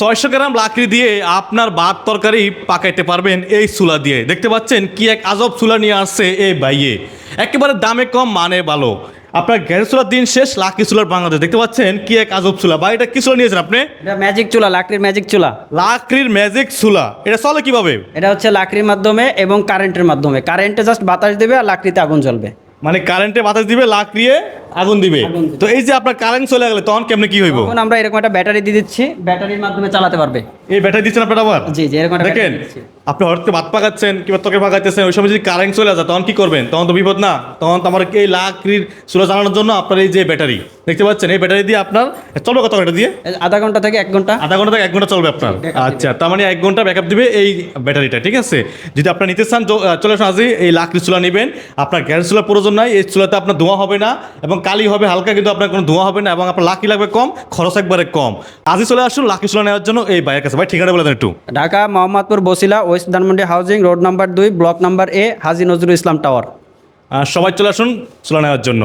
ছয়শো গ্রাম লাকড়ি দিয়ে আপনার ভাত তরকারি পাকাইতে পারবেন এই চুলা দিয়ে। দেখতে পাচ্ছেন কি এক আজব চুলা নিয়ে আসছে এই বাইয়ে একেবারে দামে কম মানে ভালো। আপনার গ্যাস চুলার দিন শেষ লাকড়ি চুলার বাংলাদেশ। দেখতে পাচ্ছেন কি এক আজব চুলা। বা এটা কি চুলা নিয়েছেন আপনি? এটা ম্যাজিক চুলা লাকড়ির ম্যাজিক চুলা। লাকড়ির ম্যাজিক চুলা। এটা চলে কীভাবে? এটা হচ্ছে লাকড়ির মাধ্যমে এবং কারেন্টের মাধ্যমে। কারেন্টে জাস্ট বাতাস দেবে আর লাকড়িতে আগুন জ্বলবে। মানে কারেন্টে বাতাস দিবে লাকড়িয়ে আগুন দিবে। তো এই যে আপনার কারেন্ট চলে গেলে তখন কেমনে কি হইব? এখন আমরা এরকম একটা ব্যাটারি দিয়ে দিচ্ছি। ব্যাটারির মাধ্যমে চালাতে পারবে। এই ব্যাটারি দিচ্ছেন আপনার আবার? জি জি এরকম একটা দেখেন আপনি হঠাৎ ভাত পাকাচ্ছেন কিংবা তোকে পাকাইতেছেন ওই সময় যদি কারেন্ট চলে যায় তখন কি করবেন? তখন তো বিপদ না। তখন তো আমার এই লাকড়ির চুলা চালানোর জন্য আপনার এই যে ব্যাটারি দেখতে পাচ্ছেন এই ব্যাটারি দিয়ে আপনার চলবে কত ঘণ্টা দিয়ে? আধা ঘণ্টা থেকে এক ঘণ্টা। আধা ঘণ্টা থেকে এক ঘণ্টা চলবে আপনার। আচ্ছা তার মানে এক ঘণ্টা ব্যাকআপ দিবে এই ব্যাটারিটা ঠিক আছে? যদি আপনার নিতে চান চলে আসুন আজই এই লাকড়ি চুলা নেবেন। আপনার গ্যাস চুলার প্রয়োজন নাই এই চুলাতে আপনার ধোঁয়া হবে না এবং কালি হবে হালকা কিন্তু আপনার কোনো ধোঁয়া হবে না এবং আপনার লাকি লাগবে কম খরচ একবারে কম। আজই চলে আসুন লাকি চুলা নেওয়ার জন্য এই বাইরের কাছে। ভাই ঠিকানা বলে দেন একটু। Dhaka Mohammadpur Basila west Dhanmondi housing road number দুই block number A Haji Nazrul Islam tower. সবাই চলে আসুন চুলা নেওয়ার জন্য।